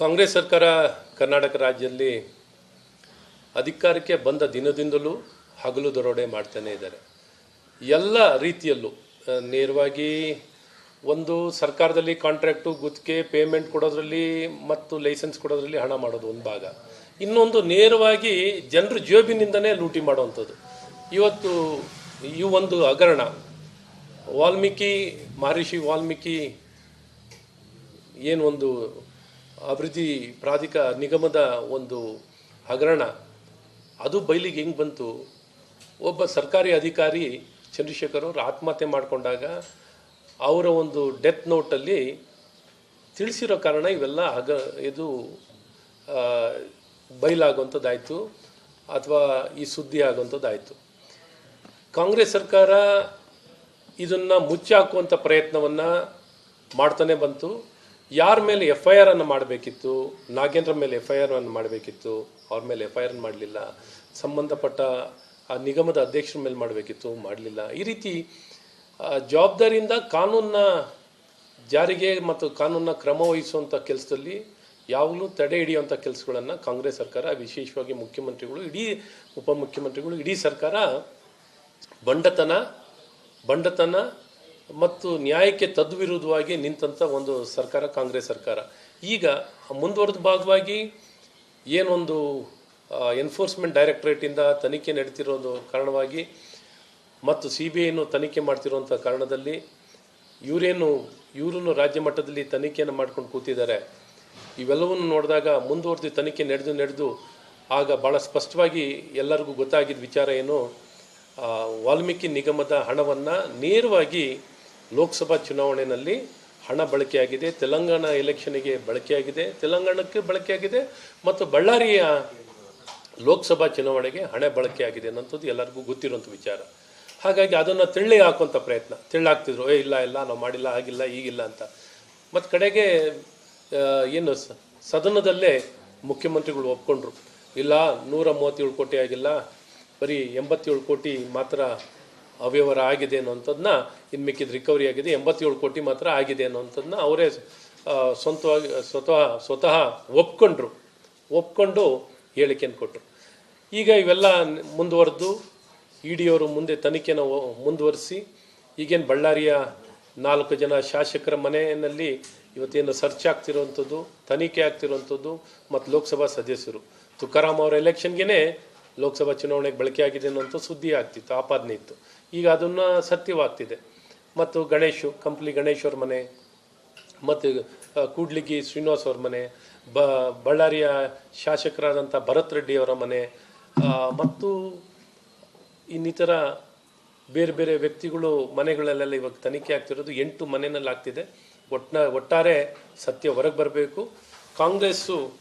ಕಾಂಗ್ರೆಸ್ ಸರ್ಕಾರ ಕರ್ನಾಟಕ ರಾಜ್ಯದಲ್ಲಿ ಅಧಿಕಾರಕ್ಕೆ ಬಂದ ದಿನದಿಂದಲೂ ಹಗಲು ದರೋಡೆ ಮಾಡ್ತಾನೇ ಇದ್ದಾರೆ. ಎಲ್ಲ ರೀತಿಯಲ್ಲೂ ನೇರವಾಗಿ ಒಂದು ಸರ್ಕಾರದಲ್ಲಿ ಕಾಂಟ್ರಾಕ್ಟು, ಗುತ್ತಿಗೆ ಪೇಮೆಂಟ್ ಕೊಡೋದ್ರಲ್ಲಿ ಮತ್ತು ಲೈಸೆನ್ಸ್ ಕೊಡೋದ್ರಲ್ಲಿ ಹಣ ಮಾಡೋದು ಒಂದು ಭಾಗ. ಇನ್ನೊಂದು ನೇರವಾಗಿ ಜನರ ಜೇಬಿನಿಂದನೇ ಲೂಟಿ ಮಾಡುವಂಥದ್ದು. ಇವತ್ತು ಈ ಒಂದು ಹಗರಣ, ವಾಲ್ಮೀಕಿ, ಮಹರ್ಷಿ ವಾಲ್ಮೀಕಿ ಏನು ಒಂದು ಅಭಿವೃದ್ಧಿ ಪ್ರಾಧಿಕ ನಿಗಮದ ಒಂದು ಹಗರಣ. ಅದು ಬಯಲಿಗೆ ಹೆಂಗೆ ಬಂತು? ಒಬ್ಬ ಸರ್ಕಾರಿ ಅಧಿಕಾರಿ ಚಂದ್ರಶೇಖರ್ ಅವರು ಆತ್ಮಹತ್ಯೆ ಮಾಡಿಕೊಂಡಾಗ ಅವರ ಒಂದು ಡೆತ್ ನೋಟಲ್ಲಿ ತಿಳಿಸಿರೋ ಕಾರಣ ಇವೆಲ್ಲ ಹಗ, ಇದು ಬಯಲಾಗುವಂಥದ್ದಾಯಿತು ಅಥವಾ ಈ ಸುದ್ದಿ ಆಗುವಂಥದ್ದಾಯಿತು. ಕಾಂಗ್ರೆಸ್ ಸರ್ಕಾರ ಇದನ್ನು ಮುಚ್ಚಾಕುವಂಥ ಪ್ರಯತ್ನವನ್ನು ಮಾಡ್ತಾನೆ ಬಂತು. ಯಾರ ಮೇಲೆ ಎಫ್ ಐ ಆರ್ ಅನ್ನು ಮಾಡಬೇಕಿತ್ತು, ನಾಗೇಂದ್ರ ಮೇಲೆ ಎಫ್ ಐ ಆರ್ ಅನ್ನು ಮಾಡಬೇಕಿತ್ತು, ಅವ್ರ ಮೇಲೆ ಎಫ್ ಐ ಆರ್ ಮಾಡಲಿಲ್ಲ, ಸಂಬಂಧಪಟ್ಟ ಆ ನಿಗಮದ ಅಧ್ಯಕ್ಷರ ಮೇಲೆ ಮಾಡಬೇಕಿತ್ತು, ಮಾಡಲಿಲ್ಲ. ಈ ರೀತಿ ಜವಾಬ್ದಾರಿಯಿಂದ ಕಾನೂನನ್ನ ಜಾರಿಗೆ ಮತ್ತು ಕಾನೂನನ್ನ ಕ್ರಮ ವಹಿಸುವಂಥ ಕೆಲಸದಲ್ಲಿ ಯಾವಾಗಲೂ ತಡೆ ಹಿಡಿಯುವಂಥ ಕೆಲಸಗಳನ್ನು ಕಾಂಗ್ರೆಸ್ ಸರ್ಕಾರ, ವಿಶೇಷವಾಗಿ ಮುಖ್ಯಮಂತ್ರಿಗಳು, ಇಡೀ ಉಪಮುಖ್ಯಮಂತ್ರಿಗಳು, ಇಡೀ ಸರ್ಕಾರ ಬಂಡತನ ಬಂಡತನ ಮತ್ತು ನ್ಯಾಯಕ್ಕೆ ತದ್ವಿರುದ್ಧವಾಗಿ ನಿಂತಂಥ ಒಂದು ಸರ್ಕಾರ, ಕಾಂಗ್ರೆಸ್ ಸರ್ಕಾರ. ಈಗ ಮುಂದುವರೆದ ಭಾಗವಾಗಿ ಏನೊಂದು ಎನ್ಫೋರ್ಸ್ಮೆಂಟ್ ಡೈರೆಕ್ಟ್ರೇಟಿಂದ ತನಿಖೆ ನಡೀತಿರೋದು ಕಾರಣವಾಗಿ ಮತ್ತು ಸಿ ಬಿ ಐನು ತನಿಖೆ ಮಾಡ್ತಿರುವಂಥ ಕಾರಣದಲ್ಲಿ ಇವರೇನು ಇವರೂ ರಾಜ್ಯ ಮಟ್ಟದಲ್ಲಿ ತನಿಖೆಯನ್ನು ಮಾಡ್ಕೊಂಡು ಕೂತಿದ್ದಾರೆ. ಇವೆಲ್ಲವನ್ನು ನೋಡಿದಾಗ ಮುಂದುವರೆದು ತನಿಖೆ ನಡೆದು ನಡೆದು ಆಗ ಭಾಳ ಸ್ಪಷ್ಟವಾಗಿ ಎಲ್ಲರಿಗೂ ಗೊತ್ತಾಗಿದ್ದ ವಿಚಾರ ಏನು ವಾಲ್ಮೀಕಿ ನಿಗಮದ ಹಣವನ್ನು ನೇರವಾಗಿ ಲೋಕಸಭಾ ಚುನಾವಣೆಯಲ್ಲಿ ಹಣ ಬಳಕೆಯಾಗಿದೆ, ತೆಲಂಗಾಣ ಎಲೆಕ್ಷನ್ಗೆ ಬಳಕೆಯಾಗಿದೆ, ತೆಲಂಗಾಣಕ್ಕೆ ಬಳಕೆಯಾಗಿದೆ ಮತ್ತು ಬಳ್ಳಾರಿಯ ಲೋಕಸಭಾ ಚುನಾವಣೆಗೆ ಹಣ ಬಳಕೆಯಾಗಿದೆ ಅನ್ನೋಂಥದ್ದು ಎಲ್ಲರಿಗೂ ಗೊತ್ತಿರುವಂಥ ವಿಚಾರ. ಹಾಗಾಗಿ ಅದನ್ನು ತೆಳ್ಳಿ ಹಾಕುವಂಥ ಪ್ರಯತ್ನ. ತಿಳ್ಳಾಗ್ತಿದ್ರು ಏ, ಇಲ್ಲ ಇಲ್ಲ, ನಾವು ಮಾಡಿಲ್ಲ ಆಗಿಲ್ಲ ಈಗಿಲ್ಲ ಅಂತ. ಮತ್ತು ಕಡೆಗೆ ಏನು ಸದನದಲ್ಲೇ ಮುಖ್ಯಮಂತ್ರಿಗಳು ಒಪ್ಕೊಂಡ್ರು. ಇಲ್ಲ ನೂರ ಮೂವತ್ತೇಳು ಕೋಟಿ ಆಗಿಲ್ಲ, ಬರೀ ಎಂಬತ್ತೇಳು ಕೋಟಿ ಮಾತ್ರ ಅವ್ಯವಹಾರ ಆಗಿದೆ ಅನ್ನೋಂಥದ್ದನ್ನ ಇನ್ನು ಮಿಕ್ಕಿದ ರಿಕವರಿ ಆಗಿದೆ. ಎಂಬತ್ತೇಳು ಕೋಟಿ ಮಾತ್ರ ಆಗಿದೆ ಅನ್ನೋಂಥದ್ದನ್ನ ಅವರೇ ಸ್ವಂತವಾಗಿ, ಸ್ವತಃ ಸ್ವತಃ ಒಪ್ಕೊಂಡ್ರು. ಒಪ್ಕೊಂಡು ಹೇಳಿಕೆಯನ್ನು ಕೊಟ್ಟರು ಈಗ ಇವೆಲ್ಲ ಮುಂದುವರೆದು ಇ ಡಿಯವರು ಮುಂದೆ ತನಿಖೆನ ಮುಂದುವರಿಸಿ, ಈಗೇನು ಬಳ್ಳಾರಿಯ ನಾಲ್ಕು ಜನ ಶಾಸಕರ ಮನೆಯಲ್ಲಿ ಇವತ್ತೇನು ಸರ್ಚ್ ಆಗ್ತಿರುವಂಥದ್ದು, ತನಿಖೆ ಆಗ್ತಿರುವಂಥದ್ದು ಮತ್ತು ಲೋಕಸಭಾ ಸದಸ್ಯರು. ತುಕಾರಾಮ್ ಅವರ ಎಲೆಕ್ಷನ್ಗೆ ಲೋಕಸಭಾ ಚುನಾವಣೆಗೆ ಬಳಕೆ ಆಗಿದೆ ಅನ್ನೋಂಥ ಸುದ್ದಿ ಆಗ್ತಿತ್ತು, ಆಪಾದನೆ ಇತ್ತು. ಈಗ ಅದನ್ನು ಸತ್ಯವಾಗ್ತಿದೆ. ಮತ್ತು ಗಣೇಶು, ಕಂಪ್ಲಿ ಗಣೇಶ್ ಮನೆ, ಮತ್ತು ಕೂಡ್ಲಿಗಿ ಶ್ರೀನಿವಾಸ್ ಅವ್ರ ಮನೆ, ಬ, ಬಳ್ಳಾರಿಯ ಶಾಸಕರಾದಂಥ ಭರತ್ ರೆಡ್ಡಿ ಅವರ ಮನೆ ಮತ್ತು ಇನ್ನಿತರ ಬೇರೆ ಬೇರೆ ವ್ಯಕ್ತಿಗಳು ಮನೆಗಳಲ್ಲೆಲ್ಲ ಇವಾಗ ತನಿಖೆ ಆಗ್ತಿರೋದು ಎಂಟು ಮನೆಯಲ್ಲಾಗ್ತಿದೆ. ಒಟ್ನ, ಒಟ್ಟಾರೆ ಸತ್ಯ ಹೊರಗೆ ಬರಬೇಕು. ಕಾಂಗ್ರೆಸ್ಸು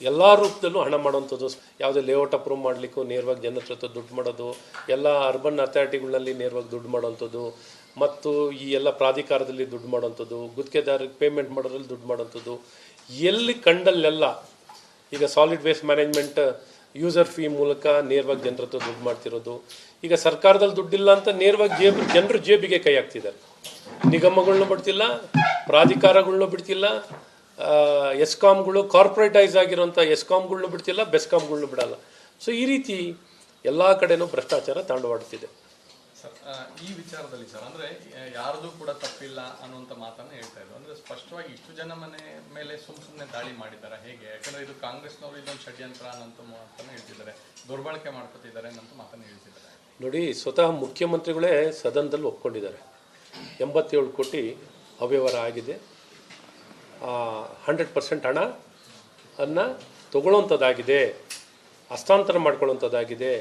ಎಲ್ಲ ರೂಪದಲ್ಲೂ ಹಣ ಮಾಡುವಂಥದ್ದು ಯಾವುದೇ ಲೇಔಟ್ ಅಪ್ರೂವ್ ಮಾಡಲಿಕ್ಕೂ ನೇರವಾಗಿ ಜನರ ಜೊತೆ ದುಡ್ಡು ಮಾಡೋದು, ಎಲ್ಲ ಅರ್ಬನ್ ಅಥಾರಿಟಿಗಳಲ್ಲಿ ನೇರವಾಗಿ ದುಡ್ಡು ಮಾಡುವಂಥದ್ದು, ಮತ್ತು ಈ ಎಲ್ಲ ಪ್ರಾಧಿಕಾರದಲ್ಲಿ ದುಡ್ಡು ಮಾಡುವಂಥದ್ದು ಗುತ್ತಿಗೆದಾರಿಗೆ ಪೇಮೆಂಟ್ ಮಾಡೋದ್ರಲ್ಲಿ ದುಡ್ಡು ಮಾಡುವಂಥದ್ದು, ಎಲ್ಲಿ ಕಂಡಲ್ಲೆಲ್ಲ ಈಗ solid waste management user fee ಮೂಲಕ ನೇರವಾಗಿ ಜನರ ಹತ್ರ ದುಡ್ಡು ಮಾಡ್ತಿರೋದು. ಈಗ ಸರ್ಕಾರದಲ್ಲಿ ದುಡ್ಡಿಲ್ಲ ಅಂತ ನೇರವಾಗಿ ಜೇಬು, ಜನರು ಜೇಬಿಗೆ ಕೈ ಹಾಕ್ತಿದ್ದಾರೆ. ನಿಗಮಗಳನ್ನೂ ಬಿಡ್ತಿಲ್ಲ ಪ್ರಾಧಿಕಾರಗಳನ್ನೂ ಬಿಡ್ತಿಲ್ಲ ಎಸ್ಕಾಮ್ಗಳು ಕಾರ್ಪೊರೇಟೈಸ್ ಆಗಿರೋಂಥ ಎಸ್ಕಾಮ್ಗಳ್ನೂ ಬಿಡ್ತಿಲ್ಲ ಬೆಸ್ಕಾಮ್ಗಳ್ನೂ ಬಿಡಲ್ಲ. ಸೊ ಈ ರೀತಿ ಎಲ್ಲ ಕಡೆನೂ ಭ್ರಷ್ಟಾಚಾರ ತಾಂಡವಾಡುತ್ತಿದೆ ಸರ್ ಈ ವಿಚಾರದಲ್ಲಿ ಸರ್ ಅಂದ್ರೆ ಯಾರದೂ ಯಾರ್ದು ಕೂಡ ತಪ್ಪಿಲ್ಲ ಅನ್ನುವಂತ ಮಾತನ್ನ ಹೇಳ್ತಾ ಇದ್ರು. ಅಂದ್ರೆ ಸ್ಪಷ್ಟವಾಗಿ ಇಷ್ಟು ಜನ ಮನೆ ಮೇಲೆ ಸುಮ್ ಸುಮ್ಮನೆ ದಾಳಿ ಮಾಡಿದ್ದಾರೆ ಹೇಗೆ? ಯಾಕಂದ್ರೆ ಇದು ಕಾಂಗ್ರೆಸ್ನವರು ಇದೊಂದು ಷಡ್ಯಂತ್ರ ಅನ್ನೋಂಥ ಮಾತನ್ನ ಹೇಳ್ತಿದ್ದಾರೆ. ದುರ್ಬಳಕೆ ಮಾಡ್ಕೊತಿದ್ದಾರೆ ಅನ್ನೋಂಥ ಮಾತನ್ನ ಹೇಳ್ತಿದ್ದಾರೆ. ನೋಡಿ ಸ್ವತಃ ಮುಖ್ಯಮಂತ್ರಿಗಳೇ ಸದನದಲ್ಲಿ ಒಪ್ಕೊಂಡಿದ್ದಾರೆ. ಎಂಬತ್ತೇಳು ಕೋಟಿ ಅವ್ಯವಹಾರ ಆಗಿದೆ. ಹಂಡ್ರೆಡ್ ಪರ್ಸೆಂಟ್ ಹಣ ಅನ್ನು ತಗೊಳ್ಳೋಂಥದ್ದಾಗಿದೆ, ಹಸ್ತಾಂತರ ಮಾಡ್ಕೊಳ್ಳೋಂಥದ್ದಾಗಿದೆ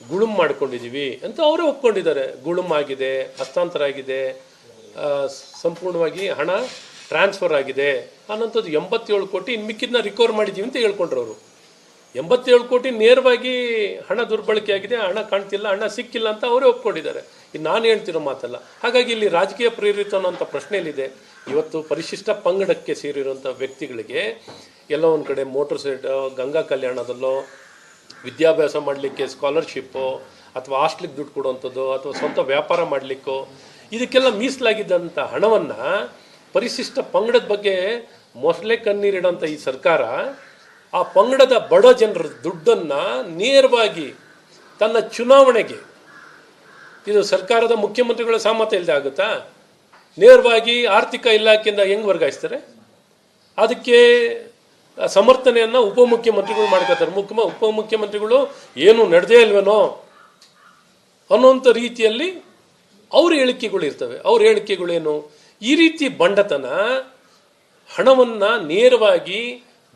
ಗುಳುಮ್ ಮಾಡ್ಕೊಂಡಿದ್ದೀವಿ ಅಂತ ಅವರೇ ಒಪ್ಕೊಂಡಿದ್ದಾರೆ. ಗುಳುಮ್ ಆಗಿದೆ, ಹಸ್ತಾಂತರ ಆಗಿದೆ ಸಂಪೂರ್ಣವಾಗಿ ಹಣ ಟ್ರಾನ್ಸ್ಫರ್ ಆಗಿದೆ. ಅನ್ನೋಂಥದ್ದು ಎಂಬತ್ತೇಳು ಕೋಟಿ ಇನ್ನು ಮಿಕ್ಕಿದ್ನ ರಿಕವರ್ ಮಾಡಿದ್ದೀವಿ ಅಂತ ಹೇಳ್ಕೊಂಡ್ರು ಅವರು. ಎಂಬತ್ತೇಳು ಕೋಟಿ ನೇರವಾಗಿ ಹಣ ದುರ್ಬಳಕೆ ಆಗಿದೆ, ಹಣ ಕಾಣ್ತಿಲ್ಲ, ಹಣ ಸಿಕ್ಕಿಲ್ಲ ಅಂತ ಅವರೇ ಒಪ್ಕೊಂಡಿದ್ದಾರೆ. ಇದು ನಾನು ಹೇಳ್ತಿರೋ ಮಾತಲ್ಲ. ಹಾಗಾಗಿ ಇಲ್ಲಿ ರಾಜಕೀಯ ಪ್ರೇರಿತ ಅನ್ನೋಂಥ ಪ್ರಶ್ನೆಯಲ್ಲಿದೆ ಇವತ್ತು ಪರಿಶಿಷ್ಟ ಪಂಗಡಕ್ಕೆ ಸೇರಿರುವಂಥ ವ್ಯಕ್ತಿಗಳಿಗೆ ಎಲ್ಲ ಒಂದು ಕಡೆ ಮೋಟರ್ ಸೈಡ್, ಗಂಗಾ ಕಲ್ಯಾಣದಲ್ಲೋ ವಿದ್ಯಾಭ್ಯಾಸ ಮಾಡಲಿಕ್ಕೆ ಸ್ಕಾಲರ್ಶಿಪ್ಪು ಅಥವಾ ಹಾಸ್ಟ್ಲಿಗೆ ದುಡ್ಡು ಕೊಡುವಂಥದ್ದು, ಅಥವಾ ಸ್ವಂತ ವ್ಯಾಪಾರ ಮಾಡಲಿಕ್ಕೋ, ಇದಕ್ಕೆಲ್ಲ ಮೀಸಲಾಗಿದ್ದಂಥ ಹಣವನ್ನು ಪರಿಶಿಷ್ಟ ಪಂಗಡದ ಬಗ್ಗೆ ಮೊಸಲೆ ಕಣ್ಣೀರಿಡೋಂಥ ಈ ಸರ್ಕಾರ ಆ ಪಂಗಡದ ಬಡ ಜನರ ದುಡ್ಡನ್ನು ನೇರವಾಗಿ ತನ್ನ ಚುನಾವಣೆಗೆ, ಇದು ಸರ್ಕಾರದ ಮುಖ್ಯಮಂತ್ರಿಗಳ ಸಾಮರ್ಥ್ಯ ಇಲ್ಲದೆ ಆಗುತ್ತಾ? ನೇರವಾಗಿ ಆರ್ಥಿಕ ಇಲಾಖೆಯಿಂದ ಹೆಂಗ್ ವರ್ಗಾಯಿಸ್ತಾರೆ? ಅದಕ್ಕೆ ಸಮರ್ಥನೆಯನ್ನು ಉಪಮುಖ್ಯಮಂತ್ರಿಗಳು ಮಾಡ್ಕೋತಾರೆ. ಮುಖ್ಯ, ಉಪಮುಖ್ಯಮಂತ್ರಿಗಳು ಏನು ನಡೆದೇ ಇಲ್ವೇನೋ ಅನ್ನೋಂಥ ರೀತಿಯಲ್ಲಿ ಅವ್ರ ಹೇಳಿಕೆಗಳು ಇರ್ತವೆ. ಅವ್ರ ಹೇಳಿಕೆಗಳೇನು? ಈ ರೀತಿ ಬಂಡತನ ಹಣವನ್ನು ನೇರವಾಗಿ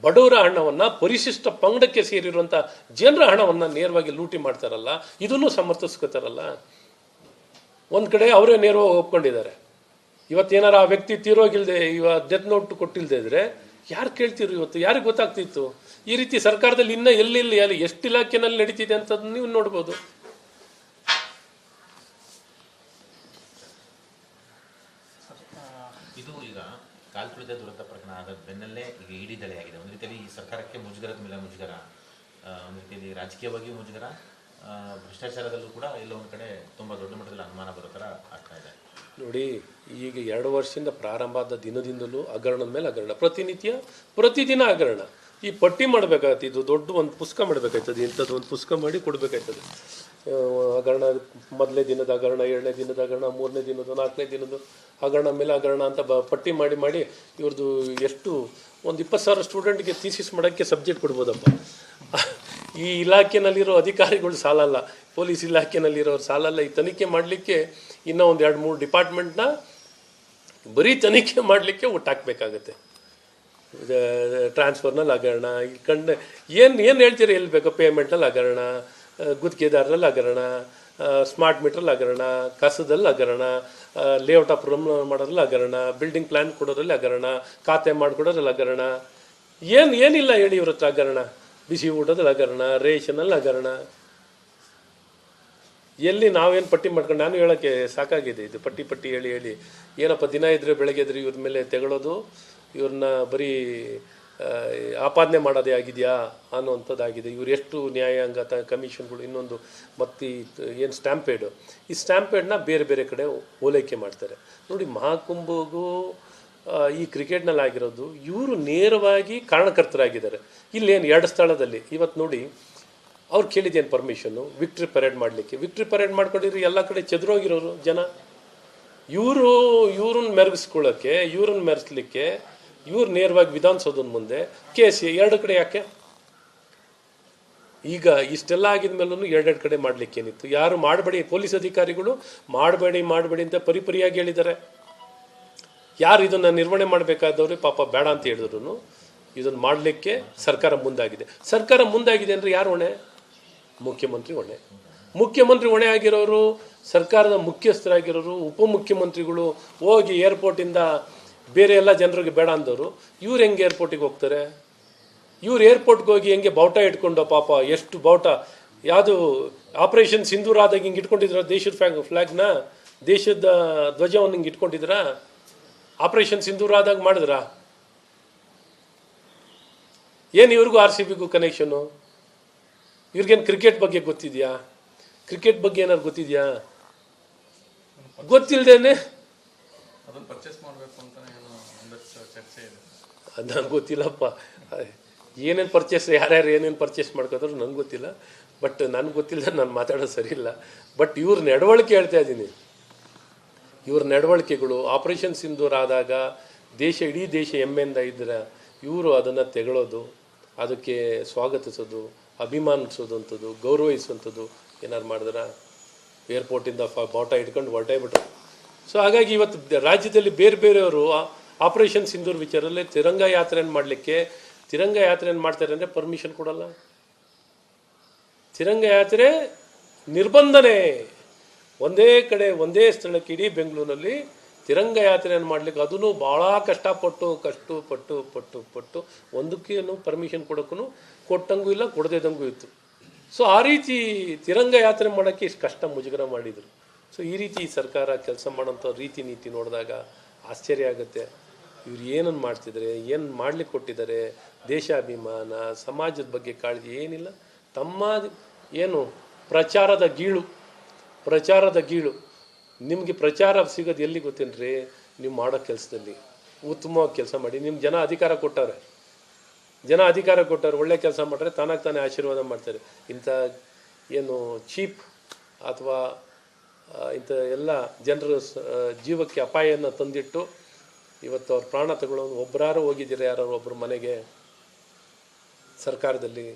ಬಡವರ ಹಣವನ್ನು ಪರಿಶಿಷ್ಟ ಪಂಗಡಕ್ಕೆ ಸೇರಿರುವಂಥ ಜನರ ಹಣವನ್ನು ನೇರವಾಗಿ ಲೂಟಿ ಮಾಡ್ತಾರಲ್ಲ, ಇದನ್ನು ಸಮರ್ಥಿಸ್ಕೋತಾರಲ್ಲ? ಒಂದು ಕಡೆ ಅವರೇ ನೇರವಾಗಿ ಒಪ್ಕೊಂಡಿದ್ದಾರೆ. ಇವತ್ತೇನಾರ ಆ ವ್ಯಕ್ತಿ ತೀರೋಗಿಲ್ದೆ ಇವ ಡೆತ್ ನೋಟ್ ಕೊಟ್ಟಿಲ್ಲದೆ ಇದ್ರೆ ಯಾರು ಕೇಳ್ತಿರು ಇವತ್ತು? ಯಾರಿಗೆ ಗೊತ್ತಾಗ್ತಿತ್ತು? ಈ ರೀತಿ ಸರ್ಕಾರದಲ್ಲಿ ಇನ್ನ ಎಲ್ಲೆಲ್ಲಿ ಅಲ್ಲಿ ಎಷ್ಟು ಇಲಾಖೆನಲ್ಲಿ ನಡೀತಿದೆ ಅಂತ ನೀವು ನೋಡ್ಬೋದು. ಇದು ಈಗ ಕಾಲ್ತುಳಿದ ದುರಂತ ಪ್ರಕರಣ ಆದ ಬೆನ್ನಲ್ಲೇ ಈಗ ಇಡೀ ದಳೆಯಾಗಿದೆ ಒಂದು ರೀತಿಯಲ್ಲಿ ಈ ಸರ್ಕಾರಕ್ಕೆ ಮುಜುಗರದ ಮೇಲೆ ಮುಜುಗರ ಒಂದು ರೀತಿಯಲ್ಲಿ ರಾಜಕೀಯವಾಗಿಯೂ ಮುಜುಗರ ಭ್ರಷ್ಟಾಚಾರದಲ್ಲೂ ಕೂಡ ಎಲ್ಲ ಒಂದು ಕಡೆ ತುಂಬ ದೊಡ್ಡ ಮಟ್ಟದಲ್ಲಿ ಅನುಮಾನ ಬರೋ ಥರ ಆಗ್ತಾ ಇದೆ. ನೋಡಿ, ಈಗ ಎರಡು ವರ್ಷದಿಂದ ಪ್ರಾರಂಭ ಆದ ದಿನದಿಂದಲೂ ಹಗರಣದ ಮೇಲೆ ಹಗರಣ. ಪ್ರತಿನಿತ್ಯ, ಪ್ರತಿದಿನ ಹಗರಣ. ಈ ಪಟ್ಟಿ ಮಾಡಬೇಕಾಗತ್ತೆ, ಇದು ದೊಡ್ಡ ಒಂದು ಪುಸ್ತಕ ಮಾಡಬೇಕಾಯ್ತದೆ, ಇಂಥದ್ದು ಒಂದು ಪುಸ್ತಕ ಮಾಡಿ ಕೊಡಬೇಕಾಯ್ತದೆ. ಹಗರಣ ಮೊದಲನೇ ದಿನದ ಹಗರಣ ಎರಡನೇ ದಿನದ ಹಗರಣ, ಮೂರನೇ ದಿನದ, ನಾಲ್ಕನೇ ದಿನದ ಹಗರಣ, ಮೇಲೆ ಹಗರಣ ಅಂತ ಬ, ಪಟ್ಟಿ ಮಾಡಿ ಮಾಡಿ ಇವ್ರದ್ದು ಎಷ್ಟು, ಒಂದು ಇಪ್ಪತ್ತು ಸಾವಿರ ಸ್ಟೂಡೆಂಟ್ಗೆ ಥೀಸಿಸ್ ಮಾಡೋಕ್ಕೆ ಸಬ್ಜೆಕ್ಟ್ ಕೊಡ್ಬೋದಪ್ಪ. ಈ ಇಲಾಖೆನಲ್ಲಿರೋ ಅಧಿಕಾರಿಗಳು ಸಾಲಲ್ಲ. ಪೊಲೀಸ್ ಇಲಾಖೆನಲ್ಲಿರೋರು ಸಾಲಲ್ಲ. ಈ ತನಿಖೆ ಮಾಡಲಿಕ್ಕೆ ಇನ್ನೂ ಒಂದು ಎರಡು ಮೂರು ಡಿಪಾರ್ಟ್ಮೆಂಟ್ನ ಬರೀ ತನಿಖೆ ಮಾಡಲಿಕ್ಕೆ ಒಟ್ಟಾಕಬೇಕಾಗತ್ತೆ ಟ್ರಾನ್ಸ್ಫರ್ನಲ್ಲಿ ಹಗರಣ, ಈ ಕಣ್ಣು, ಏನು ಏನು ಹೇಳ್ತೀರಿ? ಎಲ್ಲಿ ಬೇಕೋ? ಪೇಮೆಂಟಲ್ಲಿ ಹಗರಣ ಗುತ್ತಿಗೆದಾರರಲ್ಲಿ ಹಗರಣ ಸ್ಮಾರ್ಟ್ ಮೀಟ್ರಲ್ಲಿ ಹಗರಣ, ಕಸದಲ್ಲಿ ಹಗರಣ ಲೇಔಟ್ ಆಫ್ ರೂಮ್ ಮಾಡೋದ್ರಲ್ಲಿ ಹಗರಣ, ಬಿಲ್ಡಿಂಗ್ ಪ್ಲ್ಯಾನ್ ಕೊಡೋದ್ರಲ್ಲಿ ಹಗರಣ, ಖಾತೆ ಮಾಡಿಕೊಡೋದ್ರಲ್ಲಿ ಹಗರಣ. ಏನು, ಏನಿಲ್ಲ ಹೇಳಿ ಇವ್ರ ಹತ್ರ ಹಗರಣ. ಬಿಸಿ ಊಟದ ಹಗರಣ ರೇಷನಲ್ಲಿ ಹಗರಣ. ಎಲ್ಲಿ ನಾವೇನು ಪಟ್ಟಿ ಮಾಡ್ಕೊಂಡು ನಾನು ಹೇಳೋಕ್ಕೆ ಸಾಕಾಗಿದೆ ಇದು. ಪಟ್ಟಿ ಪಟ್ಟಿ ಹೇಳಿ ಹೇಳಿ. ಏನಪ್ಪ, ದಿನ ಇದ್ರೆ ಬೆಳಗ್ಗೆ ಇದ್ರೆ ಇವ್ರ ಮೇಲೆ ತೆಗಳೋದು ಇವ್ರನ್ನ ಬರೀ ಆಪಾದನೆ ಮಾಡೋದೇ ಆಗಿದೆಯಾ ಅನ್ನೋವಂಥದ್ದಾಗಿದೆ. ಇವ್ರು ಎಷ್ಟು ನ್ಯಾಯಾಂಗ ತ, ಕಮಿಷನ್ಗಳು, ಇನ್ನೊಂದು ಮತ್ತು ಏನು ಸ್ಟ್ಯಾಂಪೇಡು. ಈ ಸ್ಟ್ಯಾಂಪೇಡ್ನ ಬೇರೆ ಬೇರೆ ಕಡೆ ಓಲೈಕೆ ಮಾಡ್ತಾರೆ. ನೋಡಿ, ಮಹಾಕುಂಭಗೂ ಈ ಕ್ರಿಕೆಟ್ನಲ್ಲಿ ಆಗಿರೋದು, ಇವರು ನೇರವಾಗಿ ಕಾರಣಕರ್ತರಾಗಿದ್ದಾರೆ. ಇಲ್ಲೇನು ಎರಡು ಸ್ಥಳದಲ್ಲಿ. ಇವತ್ತು ನೋಡಿ, ಅವ್ರು ಕೇಳಿದ್ದೇನು ಪರ್ಮಿಷನ್ನು? ವಿಕ್ಟ್ರಿ ಪರೇಡ್ ಮಾಡಲಿಕ್ಕೆ. ವಿಕ್ಟ್ರಿ ಪರೇಡ್ ಮಾಡ್ಕೊಂಡಿದ್ರೆ ಎಲ್ಲ ಕಡೆ ಚದುರೋಗಿರೋರು ಜನ. ಇವರು, ಇವ್ರನ್ನ ಮೆರಗಿಸ್ಕೊಳ್ಳೋಕ್ಕೆ ಇವ್ರನ್ನ ಮೆರೆಸ್ಲಿಕ್ಕೆ, ಇವ್ರು ನೇರವಾಗಿ ವಿಧಾನಸೌಧದ ಮುಂದೆ, ಕೆ ಸಿ ಎರಡು ಕಡೆ ಯಾಕೆ? ಈಗ ಇಷ್ಟೆಲ್ಲ ಆಗಿದ ಮೇಲೂ ಎರಡೆರಡು ಕಡೆ ಮಾಡಲಿಕ್ಕೇನಿತ್ತು. ಯಾರು ಮಾಡಬೇಡಿ, ಪೊಲೀಸ್ ಅಧಿಕಾರಿಗಳು ಮಾಡಬೇಡಿ ಮಾಡಬೇಡಿ ಅಂತ ಪರಿಪರಿಯಾಗಿ ಹೇಳಿದ್ದಾರೆ. ಯಾರು ಇದನ್ನು ನಿರ್ವಹಣೆ ಮಾಡಬೇಕಾದವ್ರೆ ಪಾಪ ಬೇಡ ಅಂತ ಹೇಳಿದ್ರು ಇದನ್ನು ಮಾಡಲಿಕ್ಕೆ ಸರ್ಕಾರ ಮುಂದಾಗಿದೆ. ಸರ್ಕಾರ ಮುಂದಾಗಿದೆ ಅಂದರೆ ಯಾರು ಹೊಣೆ? ಮುಖ್ಯಮಂತ್ರಿ ಹೊಣೆ. ಮುಖ್ಯಮಂತ್ರಿ ಹೊಣೆ ಆಗಿರೋರು ಸರ್ಕಾರದ ಮುಖ್ಯಸ್ಥರಾಗಿರೋರು, ಉಪಮುಖ್ಯಮಂತ್ರಿಗಳು ಹೋಗಿ ಏರ್ಪೋರ್ಟಿಂದ ಬೇರೆ ಎಲ್ಲ ಜನರಿಗೆ ಬೇಡ ಅಂದವರು ಇವ್ರು ಹೆಂಗೆ ಏರ್ಪೋರ್ಟಿಗೆ ಹೋಗ್ತಾರೆ? ಇವ್ರು ಏರ್ಪೋರ್ಟ್ಗೆ ಹೋಗಿ ಹೆಂಗೆ ಬಾವುಟ ಇಟ್ಕೊಂಡು ಪಾಪ? ಎಷ್ಟು ಬಾವುಟ? ಯಾವುದು ಆಪರೇಷನ್ ಸಿಂಧೂರಾದಾಗ ಹಿಂಗೆ ಇಟ್ಕೊಂಡಿದ್ರ ದೇಶದ ಫ್ಲಾಗ್ ಫ್ಲ್ಯಾಗ್ನ ದೇಶದ ಧ್ವಜವನ್ನು ಹಿಂಗೆ ಇಟ್ಕೊಂಡಿದ್ರಾ? ಆಪರೇಷನ್ ಸಿಂಧೂರ್ ಆದಾಗ ಮಾಡಿದ್ರಾ? ಏನು ಇವ್ರಿಗೂ ಆರ್ ಸಿ ಬಿಗೂ ಕನೆಕ್ಷನು ಇವ್ರಿಗೇನು ಕ್ರಿಕೆಟ್ ಬಗ್ಗೆ ಗೊತ್ತಿದೆಯಾ? ಕ್ರಿಕೆಟ್ ಬಗ್ಗೆ ಏನಾದ್ರು ಗೊತ್ತಿದೆಯಾ? ಗೊತ್ತಿಲ್ಲದೇನೆ ಅದು ನಂಗೆ ಗೊತ್ತಿಲ್ಲಪ್ಪ. ಏನೇನು ಪರ್ಚೇಸ್ ಯಾರ್ಯಾರು ಏನೇನು ಪರ್ಚೇಸ್ ಮಾಡ್ಕೋದ್ರು ನಂಗೆ ಗೊತ್ತಿಲ್ಲ. ಬಟ್ ನನಗೆ ಗೊತ್ತಿಲ್ಲ ನಾನು ಮಾತಾಡೋದು ಸರಿ ಇಲ್ಲ ಬಟ್ ಇವ್ರ ನಡವಳಿಕೆ ಹೇಳ್ತಾ ಇದ್ದೀನಿ. ಇವ್ರ ನಡವಳಿಕೆಗಳು ಆಪರೇಷನ್ ಸಿಂಧೂರ್ ಆದಾಗ ದೇಶ ಇಡೀ ದೇಶ ಹೆಮ್ಮೆಯಿಂದ ಇದ್ದರೆ ಇವರು ಅದನ್ನು ತೆಗಳೋದು, ಅದಕ್ಕೆ ಸ್ವಾಗತಿಸೋದು, ಅಭಿಮಾನಿಸೋದಂಥದ್ದು, ಗೌರವಿಸುವಂಥದ್ದು ಏನಾರು ಮಾಡಿದ್ರ ಏರ್ಪೋರ್ಟಿಂದ ಫ, ಬಾಟ ಇಟ್ಕೊಂಡು ಹೊರಟೇಬಿಟ್ರು ಸೊ ಹಾಗಾಗಿ ಇವತ್ತು ರಾಜ್ಯದಲ್ಲಿ ಬೇರೆ ಬೇರೆಯವರು ಆಪರೇಷನ್ ಸಿಂಧೂರ್ ವಿಚಾರದಲ್ಲಿ ತಿರಂಗ ಯಾತ್ರೆಯನ್ನು ಮಾಡಲಿಕ್ಕೆ, ತಿರಂಗ ಯಾತ್ರೆಯನ್ನು ಮಾಡ್ತಾರೆ ಅಂದರೆ ಪರ್ಮಿಷನ್ ಕೊಡಲ್ಲ. ತಿರಂಗ ಯಾತ್ರೆ ನಿರ್ಬಂಧನೆ. ಒಂದೇ ಕಡೆ, ಒಂದೇ ಸ್ಥಳಕ್ಕೆ ಇಡೀ ಬೆಂಗಳೂರಿನಲ್ಲಿ ತಿರಂಗ ಯಾತ್ರೆಯನ್ನು ಮಾಡ್ಲಿಕ್ಕೆ ಅದನ್ನು ಭಾಳ ಕಷ್ಟಪಟ್ಟು, ಕಷ್ಟು, ಪಟ್ಟು ಪಟ್ಟು ಪಟ್ಟು ಒಂದಕ್ಕೇನು ಪರ್ಮಿಷನ್ ಕೊಡೋಕ್ಕೂ ಕೊಟ್ಟಂಗೂ ಇಲ್ಲ ಕೊಡದೇದಂಗೂ ಇತ್ತು. ಸೊ ಆ ರೀತಿ ತಿರಂಗ ಯಾತ್ರೆ ಮಾಡೋಕ್ಕೆ ಇಷ್ಟು ಕಷ್ಟ ಮುಜುಗರ ಮಾಡಿದರು. ಸೊ ಈ ರೀತಿ ಸರ್ಕಾರ ಕೆಲಸ ಮಾಡೋಂಥ ರೀತಿ ನೀತಿ ನೋಡಿದಾಗ ಆಶ್ಚರ್ಯ ಆಗುತ್ತೆ. ಇವ್ರು ಏನನ್ನು ಮಾಡ್ತಿದ್ದಾರೆ, ಏನು ಮಾಡ್ಲಿಕ್ಕೆ ಕೊಟ್ಟಿದ್ದಾರೆ, ದೇಶಾಭಿಮಾನ, ಸಮಾಜದ ಬಗ್ಗೆ ಕಾಳಜಿ ಏನಿಲ್ಲ. ತಮ್ಮ ಏನು ಪ್ರಚಾರದ ಗೀಳು. ಪ್ರಚಾರದ ಗೀಳು. ನಿಮಗೆ ಪ್ರಚಾರ ಸಿಗೋದು ಎಲ್ಲಿ ಗೊತ್ತೇನ್ರಿ? ನೀವು ಮಾಡೋ ಕೆಲಸದಲ್ಲಿ. ಉತ್ತಮವಾಗಿ ಕೆಲಸ ಮಾಡಿ. ನಿಮ್ಗೆ ಜನ ಅಧಿಕಾರ ಕೊಟ್ಟವ್ರೆ. ಜನ ಅಧಿಕಾರ ಕೊಟ್ಟವ್ರು. ಒಳ್ಳೆ ಕೆಲಸ ಮಾಡಿದ್ರೆ ತಾನಾಗಿ ತಾನೇ ಆಶೀರ್ವಾದ ಮಾಡ್ತಾರೆ. ಇಂಥ ಏನು ಚೀಪ್ ಅಥವಾ ಇಂಥ ಎಲ್ಲ ಜನರ ಜೀವಕ್ಕೆ ಅಪಾಯವನ್ನು ತಂದಿಟ್ಟು ಇವತ್ತು ಅವ್ರ ಪ್ರಾಣ ತಗೊಳ್ಳೋನು ಒಬ್ಬರಾರು ಹೋಗಿದ್ದೀರಾ? ಯಾರು ಒಬ್ಬರ ಮನೆಗೆ ಸರ್ಕಾರದಲ್ಲಿ?